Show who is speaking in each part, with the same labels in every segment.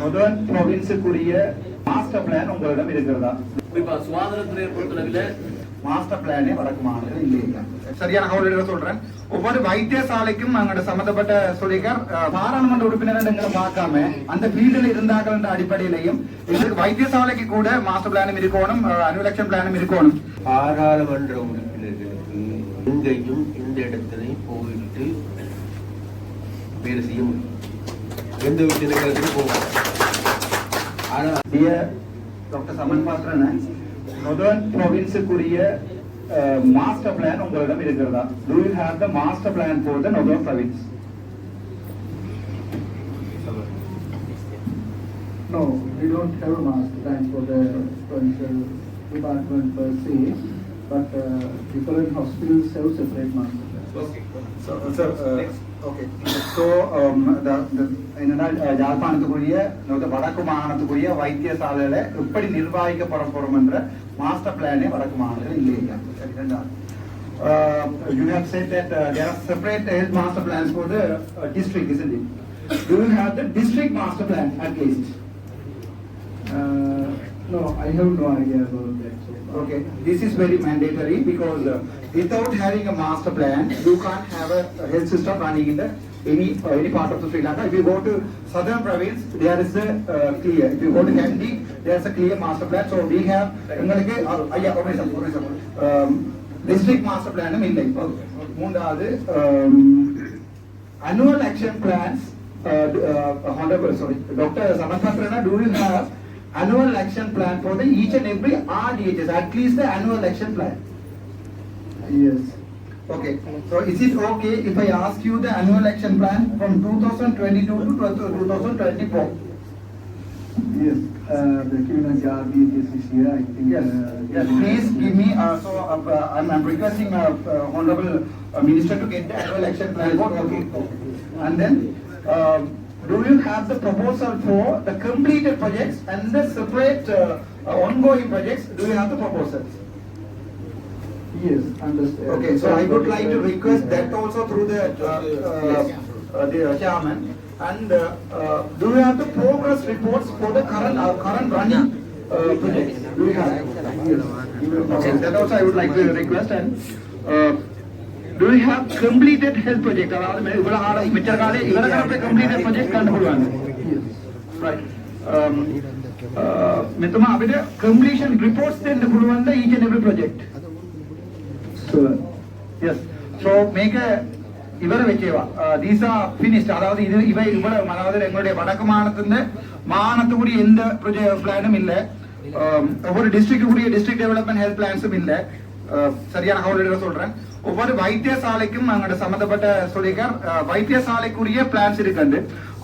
Speaker 1: முதல் ப்ரொவின்ஸுக்குரிய master plan உங்களிடம் இருக்கிறதா?
Speaker 2: குறிப்பா சுகாதாரத்துறையை பொறுத்தளவில்
Speaker 1: மாஸ்டர் பிளானே வடக்கு மாநிலம் இல்லையா சரியான கவுலிட சொல்றேன். ஒவ்வொரு வைத்தியசாலைக்கும் அங்கோட சம்பந்தப்பட்ட சொல்லிக்கார் பாராளுமன்ற உறுப்பினர் எங்களை பார்க்காம அந்த ஃபீல்டில் இருந்தார்கள் என்ற அடிப்படையிலையும் எங்களுக்கு வைத்தியசாலைக்கு கூட மாஸ்டர் பிளானும் இருக்கணும் அனுலட்சம் பிளானும் இருக்கணும்.
Speaker 3: பாராளுமன்ற உறுப்பினர்களுக்கு எங்கேயும் எந்த இடத்திலையும் போயிட்டு வேலை செய்ய முடியும். எந்த விஷயத்துக்கு போகலாம்.
Speaker 1: டாக்டர் சமன் பாத்திரன் முதல் ப்ரொவின்ஸுக்குரிய மாஸ்டர் பிளான் உங்களிடம் இருக்கிறதா do you have the master plan for the northern province
Speaker 4: No, we don't have a master plan for the provincial department per se, but uh, different hospitals have separate master
Speaker 1: uh, um, என்னன்னா அஹ், யாழ்ப்பாணத்துக்குரிய வடக்கு மாகாணத்துக்குரிய வைத்தியசாலையில எப்படி நிர்வகிக்கப்பட போறோம் என்ற master பிளானே வடக்கு மாகாணத்தில் இல்லையா சரி, ரெண்டாவது. Uh, you have said that uh, there are separate health master plans for the uh, district, isn't it? Do you have the district master plan at least?
Speaker 4: Uh, No, I have no idea about that. so.
Speaker 1: Okay, this is very mandatory because uh, without having a master plan, you can't have a a health system running in the any uh, any part of the Sri Lanka. If you go to southern province, there is a uh, clear. If you go to Kandy, there is a clear master plan. So we have எங்களுக்கு அ- ஐயா ஒரு நிமிஷம் ஒரு நிமிஷம் um, district master plan உம் இல்லை மூன்றாவது um, annual action plans. Uh, uh, honorable, sorry, Dr. Samanthasrana, do you have annual action plan for the each and every RDHS, at least the annual action plan?
Speaker 4: Yes.
Speaker 1: Okay, so is it okay if I ask you the annual action plan from 2022 to 2024?
Speaker 4: Yes, uh, the Kirinaki RDHS is here, I think.
Speaker 1: Yes,
Speaker 4: uh,
Speaker 1: yes, please give me, uh, so uh, uh, I'm I'm requesting uh, uh, honorable uh, minister to get the annual action plan for, okay. And then, um, do you have the proposal for the completed projects and the separate uh, uh, ongoing projects, do you have the proposals?
Speaker 4: Yes, understand.
Speaker 1: Okay, so I would like to request that also through the, uh, uh, uh, the chairman. And uh, uh, do you have the progress reports for the current, uh, current running uh, projects? Do you have? Okay, that also I would like to request and uh, do you have completed health project അതായത് ഇവിടെ ആളെ മിച്ചർക്കാലെ ഇവരുടെ completed project കണ്ടുപിടുവാണ് മിത്തമ്മ അവരുടെ completion reports തന്നെ കൊടുവാണ് each and every project yes so make ഇവരെ വെച്ചേവാ these are finished അതായത് ഇത് ഇവ ഇവിടെ അതായത് എങ്ങളുടെ വടക്ക് മാനത്തിന്റെ മാനത്ത് കൂടി എന്ത് പ്ലാനും ഇല്ല ஒவ்வொரு டிஸ்ட்ரிக்ட் கூடிய டிஸ்ட்ரிக்ட் டெவலப்மெண்ட் ஹெல்த் பிளான்ஸும் இல்லை சரியான அவர்களிடம் சொல்றேன் ஒவ்வொரு வைத்தியசாலைக்கும் அங்கட சம்பந்தப்பட்ட சொல்லிக்கார் வைத்தியசாலைக்குரிய பிளான்ஸ் இருக்குது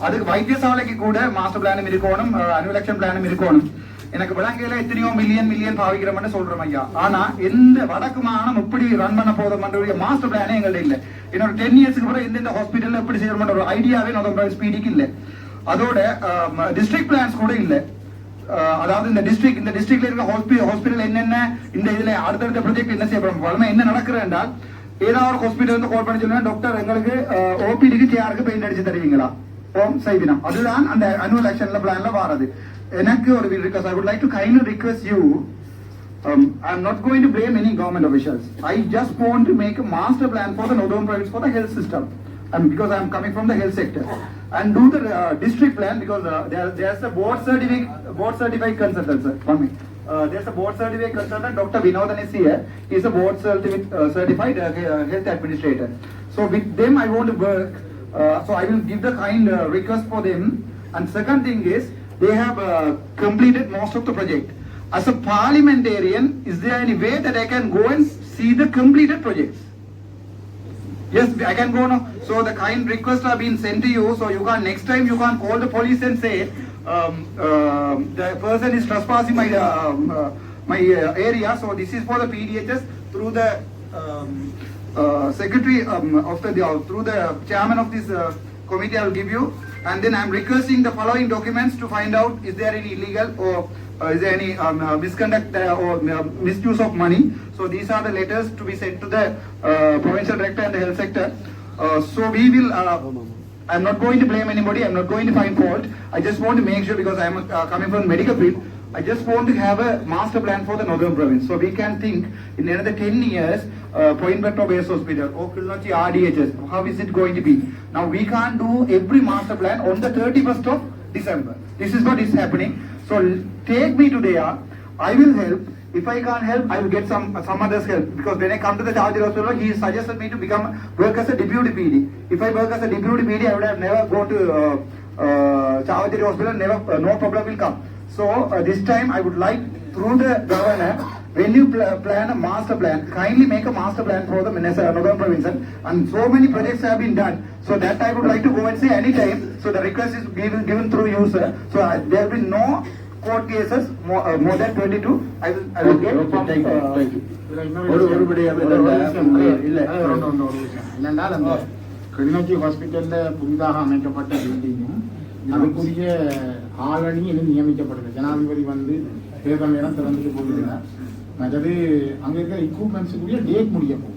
Speaker 1: அதுக்கு வைத்தியசாலைக்கு கூட மாஸ்டர் பிளானும் இருக்கணும் அனுலட்சம் பிளானும் இருக்கணும். எனக்கு விளங்கையில எத்தனையோ மில்லியன் மில்லியன் பாவிக்கிறோம்னு சொல்றோம் ஐயா. ஆனா எந்த வடக்கு மாகாணம் எப்படி ரன் பண்ண போதும்ன்ற மாஸ்டர் பிளானே எங்கள்ட்ட இல்ல. என்னோட டென் இயர்ஸ்க்கு பிறகு எந்தெந்த ஹாஸ்பிட்டல் எப்படி செய்யணும்ன்ற ஒரு ஐடியாவே நம்ம ஸ்பீடிக்கு இல்ல. அதோட டிஸ்ட்ரிக்ட் பிளான்ஸ் கூட இல்லை. அதாவது இந்த டிஸ்ட்ரிக்ட் இந்த டிஸ்ட்ரிக்ட்ல இருக்க ஹாஸ்பிட்டல் ஹாஸ்பிட்டல் என்னென்ன இந்த இதுல அடுத்தடுத்த ப்ரொஜெக்ட் என்ன செய்யப்படும் வளமை என்ன நடக்குது என்றால் ஏதாவது ஒரு ஹாஸ்பிட்டல் வந்து கால் பண்ணி சொன்னா டாக்டர் எங்களுக்கு ஓபிடிக்கு சேருக்கு பெயிண்ட் அடிச்சு தருவீங்களா ஓம் சைபினா அதுதான் அந்த அனுவல் ஆக்ஷன்ல பிளான்ல வாரது எனக்கு ஒரு request I would like to kindly request you um, I'm not going to blame any government officials. I just want to make a master plan for the northern province for the health system. And because I'm coming from the health sector. And do the uh, district plan because uh, there, there's a board certificate, board certified consultant, sir. One minute. Uh, there's a board certified consultant, Dr. Vinodan is here. He's a board uh, certified uh, uh, health administrator. So with them, I want to work. Uh, so I will give the kind uh, request for them. And second thing is, they have uh, completed most of the project. As a parliamentarian, is there any way that I can go and see the completed projects? Yes, I can go now. So the kind requests are being sent to you, so you can, next time you can call the police and say, um, um, the person is trespassing my, um, uh, my uh, area, so this is for the PDHS through the, um, uh, secretary, um, of the, uh, through the chairman of this, uh, committee I will give you. And then I'm requesting the following documents to find out is there any illegal or uh, is there any um, uh, misconduct uh, or uh, misuse of money. So these are the letters to be sent to the uh, provincial director and the health sector. Uh, so we will uh, I'm not going to blame anybody. I'm not going to find fault. I just want to make sure because I'm uh, coming from medical field. I just want to have a master plan for the northern province. So we can think in another 10 years, uh, Point Petro Base Hospital or RDHS, how is it going to be? Now we can't do every master plan on the 31st of December. This is what is happening. So take me to there. I will help. If I can't help, I will get some some others help. Because when I come to the Charge Hospital, he suggested me to become work as a deputy PD. If I work as a deputy PD, I would have never gone to uh, uh, Hospital. Never, uh, no problem will come. So uh, this time, I would like through the governor, when you pl- plan a master plan, kindly make a master plan for the Minnesota Northern Province. And so many projects have been done. So that I would like to go and say anytime. So the request is given, given through you, sir. So uh, there will be no court cases more, uh, more than 22. I will, I will get from,
Speaker 3: Thank you,
Speaker 1: uh,
Speaker 3: thank you. ஒரு ஒருபடியாக இல்ல
Speaker 5: என்னென்றால் அந்த கிளிநொச்சி ஹாஸ்பிட்டல்ல புதிதாக அமைக்கப்பட்ட பில்டிங்கும் அதுக்குரிய ஆளணி இன்னும் நியமிக்கப்பட்டது ஜனாதிபதி வந்து தேர்தல் நேரம் திறந்துட்டு போயிருந்தார் மற்றது அங்க இருக்கிற எக்யூப்மெண்ட்ஸுக்குரிய டேட் முடிய போகும்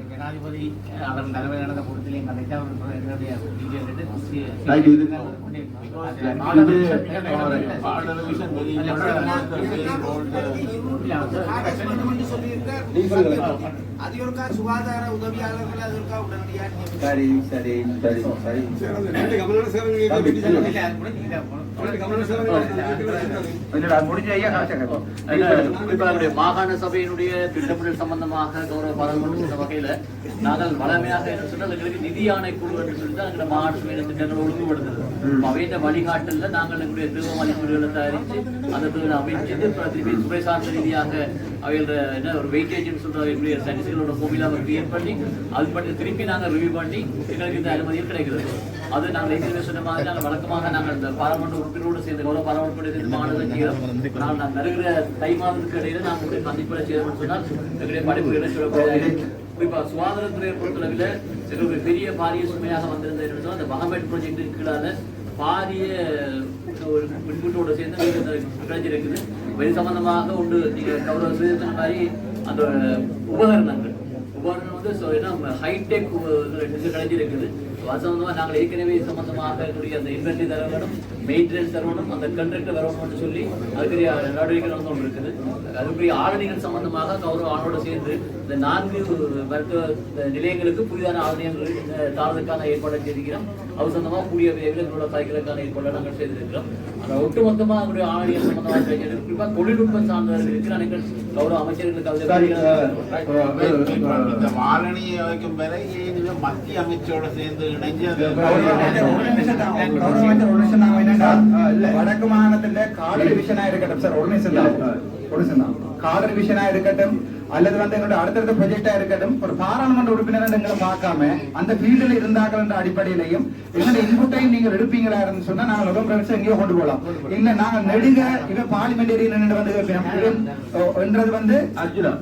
Speaker 6: ஜனாதிபதி அவர் தலைமை நடந்த கூட்டத்திலையும் கலைத்து அவர் என்னுடைய.
Speaker 7: அது ஒருக்கா சுகாதார உதவியாளர்கள் அது ஒருக்கா
Speaker 3: சரி சரி சரி சரி
Speaker 2: மாகாண சபையினுடைய திட்டமிடல் சம்பந்தமாக கௌரவ பாராளுமன்ற இந்த வகையில நாங்கள் வளமையாக என்ன சொன்னால் எங்களுக்கு நிதி ஆணை குழு என்று சொல்லி தான் எங்களுடைய மாகாண சபையின திட்டங்கள் ஒழுங்குபடுத்துது அவையின் வழிகாட்டல்ல நாங்கள் எங்களுடைய திரும்ப மதிப்பீடுகளை தயாரித்து அந்த தொழில் அமைச்சு திருப்பி துறை சார்ந்த ரீதியாக அவையோட என்ன ஒரு வெயிட்டேஜ் சொல்ற எங்களுடைய ஸ்டாட்டிஸ்டிகளோட ஃபோமிலாவை கிரியேட் பண்ணி அது பற்றி திருப்பி நாங்கள் ரிவ்யூ பண்ணி எங்களுக்கு இந்த அனுமதியும் கிடைக்கிறது. அது நாங்கள் ஏற்கனவே சொன்ன மாதிரி நாங்கள் வழக்கமாக நாங்கள் இந்த பாராளுமன்ற உறுப்பினரோடு சேர்ந்து கௌரவ பாராளுமன்ற சேர்ந்து செய்கிறோம் நாங்கள் நான் வருகிற தை மாதத்துக்கு இடையில நாங்கள் சந்திப்புகளை செய்யணும்னு சொன்னால் எங்களுடைய படிப்புகளை சொல்லக்கூடிய குறிப்பாக சுகாதாரத்துறையை பொறுத்தளவில் சில ஒரு பெரிய பாரிய சுமையாக வந்திருந்த என்னன்னு அந்த மகமேட் ப்ராஜெக்ட் கீழால பாரிய ஒரு பின்புட்டோட சேர்ந்து கிடைச்சிருக்குது வெளி சம்பந்தமாக உண்டு. நீங்கள் கௌரவ சுயத்தின மாதிரி அந்த உபகரணங்கள். உபகரணம் வந்து so என்ன ஹைடெக் கிடைச்சிருக்குது சம்பந்தமாக நாங்கள் ஏற்கனவே சம்பந்தமாக இருக்கக்கூடிய அந்த இன்வென்ட்ரி தர வேணும் மெயின்டெனன்ஸ் தர வேணும் அந்த கண்ட்ராக்டர் வரணும்னு சொல்லி அதுக்குரிய நடவடிக்கைகள் வந்து கொண்டு இருக்குது அதுக்குரிய ஆளுநர்கள் சம்பந்தமாக கௌரவ ஆணோட சேர்ந்து இந்த நான்கு மருத்துவ நிலையங்களுக்கு புதிதான ஆளுநர்கள் தாழ்வதற்கான ஏற்பாடு செய்திருக்கிறோம். அது சம்பந்தமாக கூடிய விரைவில் எங்களோட தாய்களுக்கான ஏற்பாடு நாங்கள் செய்திருக்கிறோம். அந்த ஒட்டுமொத்தமா அதனுடைய ஆணையம் சம்பந்தமாக செய்திருக்கிறோம் குறிப்பாக தொழில்நுட்பம் சார்ந்தவர்கள் இருக்கிற அனைத்து கௌரவ அமைச்சர்களுக்கு
Speaker 3: சரி,
Speaker 8: இந்த மாலனியை வைக்கும் இதுவே மத்திய அமைச்சரோட சேர்ந்து இணைஞ்சு
Speaker 1: வடக்கு மாகாணத்துல கால ரிவிஷனா இருக்கட்டும் சார் ஒரு நிமிஷம் தான். ஒரு நிமிஷம் தான். கால ரிவிஷனா இருக்கட்டும் அல்லது வந்து எங்களோட அடுத்தடுத்த ப்ரொஜெக்டா இருக்கட்டும் ஒரு பாராளுமன்ற உறுப்பினர் எங்களை பார்க்காம அந்த ஃபீல்டில் இருந்தார்கள் அடிப்படையிலையும் எங்களோட இன்புட்டையும் நீங்கள் எடுப்பீங்களா இருந்து சொன்னா நாங்கள் லோகம் பிரவேசம் எங்கேயோ கொண்டு போகலாம். இல்ல நாங்கள் நெடுங்க இவன் பார்லிமெண்டேரியன் வந்து என்றது வந்து
Speaker 3: அர்ஜுனா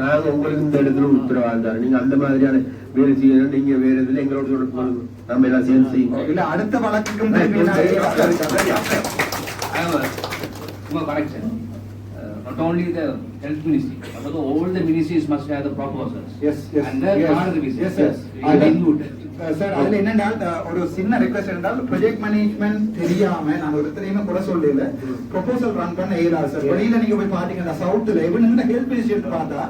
Speaker 3: நாங்க உங்களுக்கு இந்த இடத்துல உத்தரவாதம் தரோம் நீங்க அந்த மாதிரியான வேலை செய்யணும் நீங்க வேற இதுல எங்களோட தொடர்பு. நம்ம எல்லாம் சேர்ந்து செய்யுங்க.
Speaker 1: இல்ல அடுத்த வழக்குக்கும் திருப்பி நான்
Speaker 6: Well, correction. Uh, Not only the health ministry, but all the ministries must have the proposals.
Speaker 1: Yes, yes,
Speaker 6: And the
Speaker 1: yes.
Speaker 6: revision.
Speaker 1: Yes, yes. அது-
Speaker 6: included.
Speaker 1: சார் அதுல என்னென்றால் அஹ், ஒரு சின்ன ரெக்வஸ்ட் என்றால் ப்ரொஜெக்ட் மேனேஜ்மெண்ட் தெரியாம நான் ஒருத்தரையுமே கூட சொல்லல ப்ரொபோசல் ரன் பண்ண இயலாது சார் வெளியில நீங்க போய் பாத்தீங்கன்னா சவுத்துல இவனுங்க ஹெல்த் மினிஸ்டர் பார்த்தா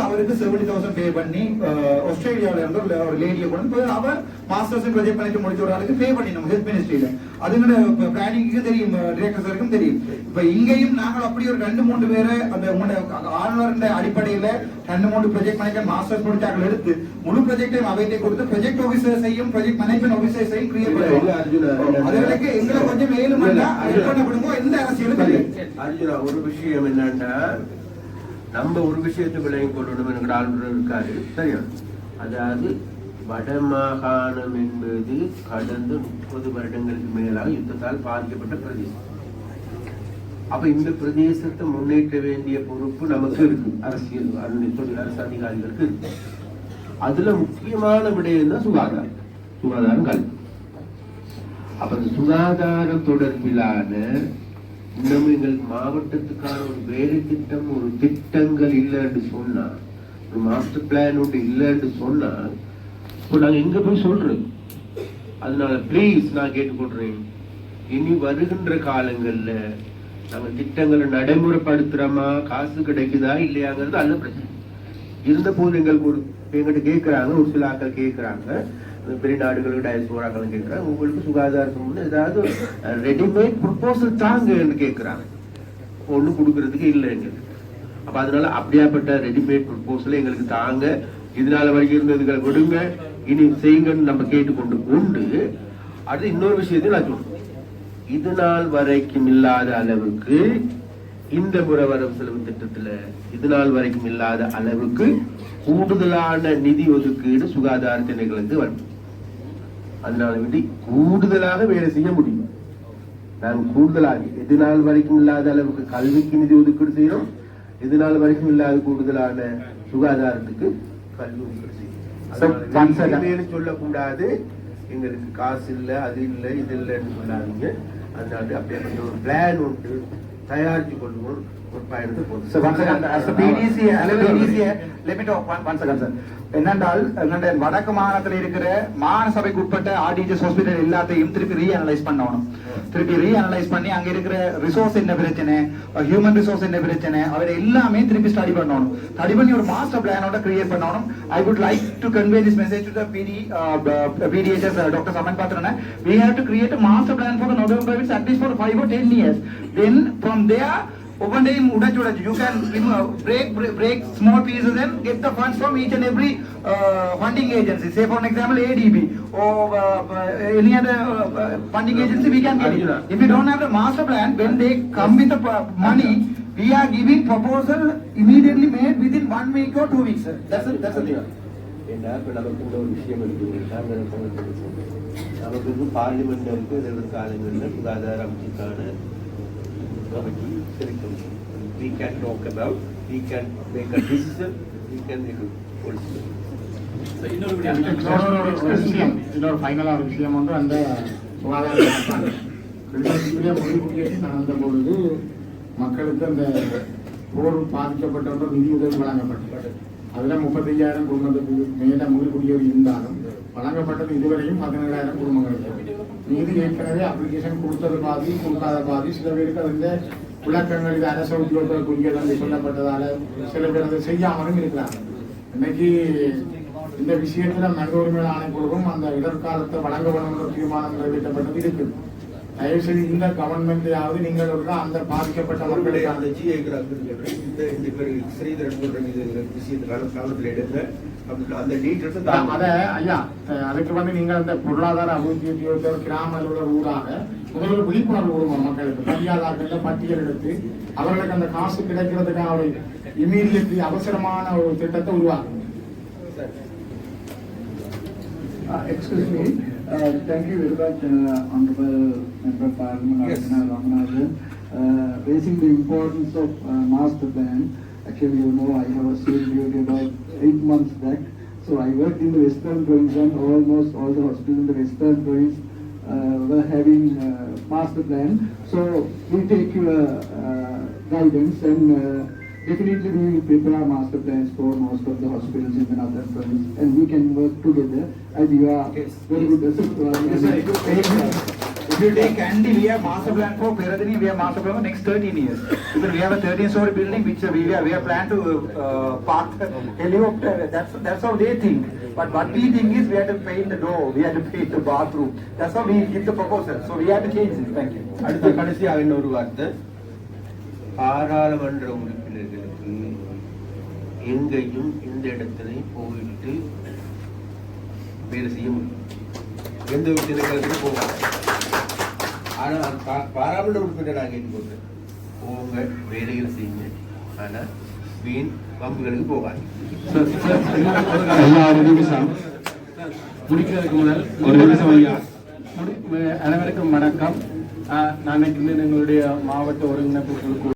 Speaker 1: அவருக்கு செவன்டி தௌசண்ட் பே பண்ணி அஹ், ஆஸ்திரேலியால இருந்து ஒரு லேடியை கொண்டு போய் அவர் மாஸ்டர்ஸ் ப்ரொஜெக்ட் பண்ணிட்டு முடிச்ச ஒரு ஆளுக்கு பே பண்ணிடணும் ஹெல்த் மினிஸ்ட்ரியில அதுங்கிற பிளானிங்க்கு தெரியும் டிரெக்டர்ஸ் வரைக்கும் தெரியும். இப்ப இங்கேயும் நாங்கள் அப்படி ஒரு ரெண்டு மூணு பேரை அந்த உங்களோட ஆளுநர் அடிப்படையில ரெண்டு மூணு ப்ரொஜெக்ட் மேனேஜர் மாஸ்டர்ஸ் ப்ரொஜெக்ட் எடுத்து முழு ப்ரொஜெக்டையும் அவைத்தே கொடுத்து ப்ரொஜெக்ட் ஆபீசர்ஸையும் ப்ரொஜெக்ட் மேனேஜ்மெண்ட் ஆபீசர்ஸையும் கிரியேட் பண்ணுவோம். அதுகளுக்கு எங்களை கொஞ்சம் மேலும்
Speaker 3: இல்ல,
Speaker 1: ஹெல்ப் பண்ண விடுவோம் எந்த அரசியலும்
Speaker 3: அர்ஜுனா ஒரு விஷயம் என்னன்னா நம்ம ஒரு விஷயத்தை விளையும் கொள்ளணும் என்கிற ஆளுநர் இருக்காரு. சரியா? அதாவது வடமாகாணம் என்பது கடந்த முப்பது வருடங்களுக்கு மேலாக யுத்தத்தால் பாதிக்கப்பட்ட பிரதேசம். அப்ப இந்த பிரதேசத்தை முன்னேற்ற வேண்டிய பொறுப்பு நமக்கு இருக்கு. அரசியல் அரசு தொழில் அரசு அதிகாரிகளுக்கு இருக்கு. அதுல முக்கியமான விடயம் தான் சுகாதாரம். சுகாதாரம் கல்வி. அப்ப சுகாதார தொடர்பிலான இன்னும் எங்கள் மாவட்டத்துக்கான ஒரு வேலை திட்டம் ஒரு திட்டங்கள் இல்லைன்னு சொன்னா ஒரு மாஸ்டர் பிளான் ஒன்று இல்லைன்னு சொன்னா இப்போ நாங்க எங்க போய் சொல்றது? அதனால ப்ளீஸ் நான் கேட்டுக்கொள்றேன் இனி வருகின்ற காலங்கள்ல நாங்க திட்டங்களை நடைமுறைப்படுத்துறோமா? காசு கிடைக்குதா இல்லையாங்கிறது அல்ல பிரச்சனை. இருந்த போது எங்களுக்கு ஒரு எங்கிட்ட கேட்கறாங்க ஒரு சில ஆக்கள் கேட்கறாங்க. பெரிய நாடுகளுக்கு டயஸ்போராக்களும் கேட்கறாங்க. உங்களுக்கு சுகாதார சம்பந்தம் ஏதாவது ரெடிமேட் ப்ரொபோசல் தாங்கன்னு கேட்கறாங்க. ஒண்ணும் கொடுக்கறதுக்கு இல்லை எங்களுக்கு. அப்ப அதனால அப்படியாப்பட்ட ரெடிமேட் ப்ரொபோசல் எங்களுக்கு தாங்க. இதனால வரைக்கும் இருந்ததுகளை விடுங்க. இனி செய்யுங்கன்னு நம்ம கேட்டுக்கொண்டு கொண்டு அடுத்து இன்னொரு விஷயத்தையும் நான் சொல்றேன். இது நாள் வரைக்கும் இல்லாத அளவுக்கு இந்த முறை வரவு செலவு திட்டத்துல இது நாள் வரைக்கும் இல்லாத அளவுக்கு கூடுதலான நிதி ஒதுக்கீடு சுகாதார திணைகளுக்கு வரும் அதனால வேண்டி கூடுதலாக வேலை செய்ய முடியும். நாங்கள் கூடுதலாக இது நாள் வரைக்கும் இல்லாத அளவுக்கு கல்விக்கு நிதி ஒதுக்கீடு செய்யறோம் இது நாள் வரைக்கும் இல்லாத கூடுதலான சுகாதாரத்துக்கு கல்வி ஒதுக்கீடு செய்யறோம் சொல்லக்கூடாது. எங்களுக்கு காசு இல்ல அது இல்ல இது இல்லைன்னு சொல்லாதீங்க. அதனால அப்படியே ஒரு பிளான் உண்டு. தயாரிச்சு கொள்வோம்.
Speaker 1: என்னென்றால் வடக்கு மாநிலத்தில் இருக்கிற மாகாண சபைக்கு உட்பட்ட ஆர்டிஜிஎஸ் ஹாஸ்பிட்டல் எல்லாத்தையும் திருப்பி ரீஅனலைஸ் பண்ணணும். திருப்பி ரீஅனலைஸ் பண்ணி அங்க இருக்கிற ரிசோர்ஸ் என்ன பிரச்சனை? ஹியூமன் ரிசோர்ஸ் என்ன பிரச்சனை? அவர் எல்லாமே திருப்பி ஸ்டடி பண்ணணும். ஸ்டடி பண்ணி ஒரு மாஸ்டர் பிளானோட கிரியேட் பண்ணணும். I would like to convey this message to the PD PDHS doctor Saman Pathirana we have to create master plan for for the northern province at least for five or ten years. Then from there ஒவ்வொன்றையும் உடைச்சு உடைச்சு you can break break small pieces and get the funds from each and every funding agency say for example ADB or uh, any other uh, funding agency we can get it. If you don't have the master plan, when they come with the uh, money, we are giving proposal immediately made within one week or two weeks. sir. That's the, that's the thing.
Speaker 3: ஏன்னா இப்ப நமக்கு இந்த ஒரு விஷயம் இருக்கு நாங்கள் நமக்கு வந்து பார்லிமெண்ட் இருக்கு எதிர்காலங்களில் சுகாதார அமைச்சுக்கான committee select we can talk about. We can make a decision. We can make a policy.
Speaker 2: இன்னொரு
Speaker 5: ஃபைனலாக ஒரு விஷயம் வந்து அந்த சுகாதார கிளிநொச்சியிலே முடிவுக்கு நடந்த பொழுது மக்களுக்கு அந்த போர் பாதிக்கப்பட்டவர்கள் நிதி உதவி வழங்கப்பட்டது. அதில் முப்பத்தையாயிரம் குடும்பத்துக்கு மேல முழுக்குடியோர் இருந்தாலும் வழங்கப்பட்டது இதுவரையும் பதினேழாயிரம் குடும்பங்களுக்கு மீது ஏற்கனவே அப்ளிகேஷன் கொடுத்தது பாதி கொடுக்காத பாதி. சில பேருக்கு அதில் விளக்கங்கள் இது அரசு உத்தியோகத்துக்குரியது என்று சொல்லப்பட்டதால சில பேர் அதை செய்யாமலும் இருக்கிறாங்க. இன்னைக்கு இந்த விஷயத்தில் மனித உரிமை ஆணைக்குழுவும் அந்த இடர்காலத்தை வழங்க வேண்டும் தீர்மானம் நிறைவேற்றப்பட்டது இருக்கு தயவு செய்து இந்த கவர்மெண்ட்டையாவது நீங்கள் ஒரு அந்த பாதிக்கப்பட்டவர்களுடைய
Speaker 3: அந்த ஜிஐ சொல்றேன் இந்த இந்த பேர் ஸ்ரீதரன் சொல்றேன் இது விஷயத்துக்கான
Speaker 5: அத ஐயா அதுக்கு வந்து நீங்கள் அந்த பொருளாதார அபிவிருத்தி உத்தியோகத்தர் கிராம அலுவலர் ஊடாக முதல்ல விழிப்புணர்வு கொடுக்கணும் மக்களுக்கு பட்டியாளர்கள் பட்டியல் எடுத்து அவர்களுக்கு அந்த காசு கிடைக்கிறதுக்கான ஒரு இமீடியட்லி அவசரமான ஒரு திட்டத்தை உருவாக்கணும்
Speaker 4: uh, Honorable Member of Parliament,
Speaker 3: Yes.
Speaker 4: Archana Ramanathan, uh, raising the importance of uh, master plan. Actually, you know, I have a student duty about eight months back. So I worked in the western province and almost all the hospitals in the western province uh, were having uh, master plan. So we take your uh, guidance and uh, definitely we will prepare master plans for most of the hospitals in the northern province and we can work together as you are
Speaker 3: Yes.
Speaker 4: very good.
Speaker 1: Yes. If you take- If you take Kandy, we have master plan for Peradini, we have master plan for next thirteen years. Because we have a thirteen story building which uh, we have, we have planned to uh, park the helicopter, that's, that's how they think. But what we think is we have to paint the door, we have to paint the bathroom. That's how we give the proposal, so we have to change this, thank you.
Speaker 3: அடுத்த கடைசியாக இன்னொரு வார்த்தை பாராளுமன்ற உறுப்பினர்களுக்கு எங்கேயும் இந்த இடத்துலையும் போயிட்டு வேலை செய்ய முடியும் எந்த ஒரு திணைக்களத்துக்கும் போவாங்க ஆனா பா- பாராளுமன்ற உறுப்பினர் நான் கேட்டுக்கொண்டு போங்க வேலைகளை செய்யுங்க. ஆனா வீண் பம்புகளுக்கு போகாது.
Speaker 9: முடிக்கிறதுக்கு முதல் ஒரு நிமிஷம் ஐயா அனைவருக்கும் வணக்கம். நான் எங்களுடைய மாவட்ட ஒருங்கிணைப்பு குழு